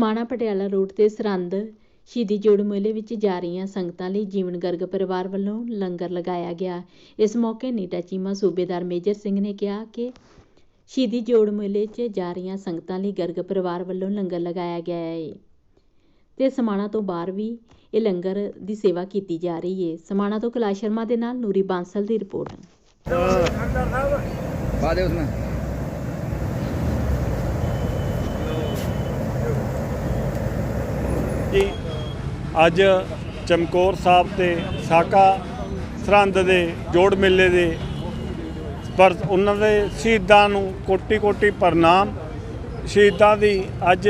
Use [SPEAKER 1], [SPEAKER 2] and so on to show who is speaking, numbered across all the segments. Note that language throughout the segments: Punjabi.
[SPEAKER 1] ਸਮਾਣਾ ਪਟਿਆਲਾ ਰੋਡ ਤੇ ਸਰਹੰਦ ਸ਼ਹੀਦੀ ਜੋੜ ਮੇਲੇ ਵਿੱਚ ਜਾ ਰਹੀਆਂ ਸੰਗਤਾਂ ਲਈ ਜੀਵਨ ਗਰਗ ਪਰਿਵਾਰ ਵੱਲੋਂ ਲੰਗਰ ਲਗਾਇਆ ਗਿਆ। ਇਸ ਮੌਕੇ ਨੀਟਾ ਚੀਮਾ, ਸੂਬੇਦਾਰ ਮੇਜਰ ਸਿੰਘ ਨੇ ਕਿਹਾ ਕਿ ਸ਼ਹੀਦੀ ਜੋੜ ਮੇਲੇ 'ਚ ਜਾ ਰਹੀਆਂ ਸੰਗਤਾਂ ਲਈ ਗਰਗ ਪਰਿਵਾਰ ਵੱਲੋਂ ਲੰਗਰ ਲਗਾਇਆ ਗਿਆ ਹੈ ਤੇ ਸਮਾਣਾ ਤੋਂ ਬਾਹਰ ਵੀ ਇਹ ਲੰਗਰ ਦੀ ਸੇਵਾ ਕੀਤੀ ਜਾ ਰਹੀ ਹੈ ਸਮਾਣਾ ਤੋਂ ਕੈਲਾਸ਼ ਸ਼ਰਮਾ ਦੇ ਨਾਲ ਨੂਰੀ ਬਾਂਸਲ ਦੀ ਰਿਪੋਰਟ।
[SPEAKER 2] पा दे
[SPEAKER 3] ਜੀ ਅੱਜ ਚਮਕੌਰ ਸਾਹਿਬ ਤੇ ਸਾਕਾ ਸਰਹੰਦ ਦੇ ਜੋੜ ਮੇਲੇ ਦੇ ਪਰ ਉਹਨਾਂ ਦੇ ਸ਼ਹੀਦਾਂ ਨੂੰ ਕੋਟੀ ਕੋਟੀ ਪ੍ਰਣਾਮ। ਸ਼ਹੀਦਾਂ ਦੀ ਅੱਜ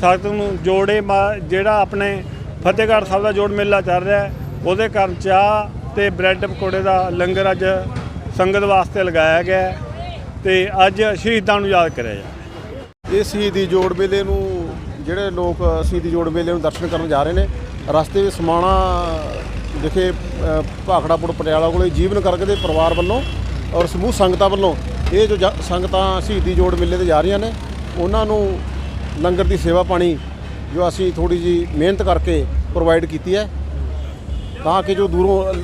[SPEAKER 3] ਸਖਤ ਨੂੰ ਜੋੜੇ ਮਾ- ਜਿਹੜਾ ਆਪਣੇ ਫਤਿਹਗੜ੍ਹ ਸਾਹਿਬ ਦਾ ਜੋੜ ਮੇਲਾ ਚੱਲ ਰਿਹਾ ਹੈ, ਉਹਦੇ ਕਾਰਨ ਚਾਹ ਤੇ ਬ੍ਰੈਡ ਪਕੌੜੇ ਦਾ ਲੰਗਰ ਅੱਜ ਸੰਗਤ ਵਾਸਤੇ ਲਗਾਇਆ ਗਿਆ ਹੈ ਤੇ ਅੱਜ ਸ਼ਹੀਦਾਂ ਨੂੰ ਯਾਦ ਕਰਿਆ ਜਾ
[SPEAKER 4] ਇਹ ਸ਼ਹੀਦੀ ਜੋੜ ਮੇਲੇ ਨੂੰ ਜਿਹੜੇ ਲੋਕ ਸ਼ਹੀਦੀ ਜੋੜ ਮੇਲੇ ਨੂੰ ਦਰਸ਼ਨ ਕਰਨ ਜਾ ਰਹੇ ਨੇ ਰਸਤੇ ਵਿੱਚ ਸਮਾਣਾ ਵਿਖੇ ਅ, ਭਾਖੜਾਪੁਰ ਪਟਿਆਲਾ ਕੋਲੇ ਜੀਵਨ ਕਰਕ ਦੇ ਪਰਿਵਾਰ ਵੱਲੋਂ ਔਰ ਸਮੂਹ ਸੰਗਤਾਂ ਵੱਲੋਂ ਇਹ ਜੋ ਜ- ਸੰਗਤਾਂ ਸ਼ਹੀਦੀ ਜੋੜ ਮੇਲੇ ਤੇ ਜਾ ਰਹੀਆਂ ਨੇ ਉਹਨਾਂ ਨੂੰ ਲੰਗਰ ਦੀ ਸੇਵਾ ਪਾਣੀ ਜੋ ਅਸੀਂ ਥੋੜੀ ਜੀ ਮਿਹਨਤ ਕਰਕੇ ਪ੍ਰੋਵਾਈਡ ਕੀਤੀ ਹੈ ਤਾਂ ਕਿ ਜੋ ਦੂਰੋਂ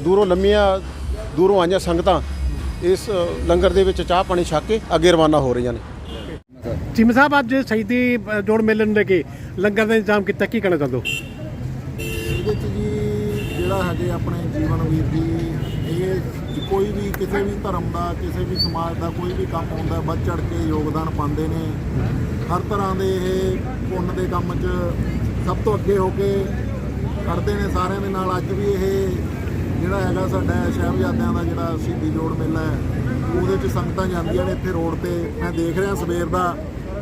[SPEAKER 4] ਦੂਰੋਂ ਲੰਮੀਆਂ ਦੂਰੋਂ ਆਈਆਂ ਸੰਗਤਾਂ ਇਸ ਲੰਗਰ ਦੇ ਵਿੱਚ ਚਾਹ ਪਾਣੀ ਛੱਕ ਕੇ ਅੱਗੇ ਰਵਾਨਾ ਹੋ ਰਹੀਆਂ ਨੇ।
[SPEAKER 5] ਚਿਮ ਸਾਹਿਬ ਅੱਜ ਸ਼ਹੀਦੀ ਅ, ਜੋੜ ਮੇਲੇ ਨੂੰ ਲੈ ਕੇ ਲੰਗਰ ਦਾ ਇੰਤਜ਼ਾਮ ਕੀਤਾ ਕੀ ਕਹਿਣਾ ਚਾਹੁੰਦੇ ਹੋ?
[SPEAKER 6] ਇਹਦੇ 'ਚ ਜੀ ਜਿਹੜਾ ਹੈਗੇ ਆਪਣੇ ਜੀਵਨ ਵੀਰ ਜੀ ਇਹ ਕੋਈ ਵੀ ਕਿਸੇ ਵੀ ਧਰਮ ਦਾ ਕਿਸੇ ਵੀ ਸਮਾਜ ਦਾ ਕੋਈ ਵੀ ਕੰਮ ਹੁੰਦਾ ਵੱਧ ਚੜ ਕੇ ਯੋਗਦਾਨ ਪਾਉਂਦੇ ਨੇ। ਹਰ ਤਰ੍ਹਾਂ ਦੇ ਇਹ ਪੁੰਨ ਦੇ ਕੰਮ 'ਚ ਸਭ ਤੋਂ ਅੱਗੇ ਹੋ ਕੇ ਕਰਦੇ ਨੇ ਸਾਰਿਆਂ ਦੇ ਨਾਲ। ਅੱਜ ਵੀ ਇਹ ਜਿਹੜਾ ਹੈਗਾ ਸਾਡਾ ਸਾਹਿਬਜ਼ਾਦਿਆਂ ਦਾ ਜਿਹੜਾ ਸ਼ਹੀਦੀ ਜੋੜ ਮੇਲਾ ਹੈ ਉਹਦੇ 'ਚ ਸੰਗਤਾਂ ਜਾਂਦੀਆਂ ਨੇ ਇੱਥੇ ਰੋਡ ਤੇ। ਮੈਂ ਦੇਖ ਰਿਹਾ ਸਵੇਰ ਦਾ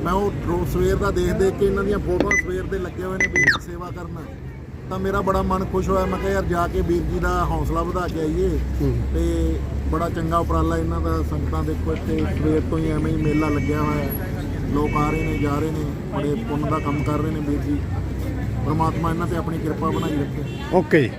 [SPEAKER 6] ਮੈਂ ਉਹ ਰੋ- ਸਵੇਰ ਦਾ ਦੇਖ ਦੇਖ ਕੇ ਇਹਨਾਂ ਦੀਆਂ ਫੋਟੋਆਂ ਸਵੇਰ ਦੇ ਲੱਗੇ ਹੋਏ ਨੇ ਵੀਰ ਦੀ ਸੇਵਾ ਕਰਨ। ਤਾਂ ਮੇਰਾ ਬੜਾ ਮਨ ਖੁਸ਼ ਹੋਇਆ ਮੈਂ ਕਿਹਾ ਯਾਰ ਜਾ ਕੇ ਵੀਰ ਜੀ ਦਾ ਹੌਸਲਾ ਵਧਾ ਕੇ ਆਈਏ। ਤੇ ਬੜਾ ਚੰਗਾ ਉਪਰਾਲਾ ਇਹਨਾਂ ਦਾ ਸੰਗਤਾਂ ਦੇਖੋ ਇੱਥੇ ਸਵੇਰ ਤੋਂ ਹੀ ਐਵੇਂ ਹੀ ਮੇਲਾ ਲੱਗਿਆ ਹੋਇਆ ਹੈ। ਲੋਕ ਆ ਰਹੇ ਨੇ ਜਾ ਰਹੇ ਨੇ ਬੜੇ ਪੁੰਨ ਦਾ ਕੰਮ ਕਰ ਰਹੇ ਨੇ ਵੀਰ ਜੀ। ਪਰਮਾਤਮਾ ਇਹਨਾਂ ਤੇ ਆਪਣੀ ਕਿਰਪਾ ਬਣਾਈ ਰੱਖੇ।
[SPEAKER 5] ਓਕੇ।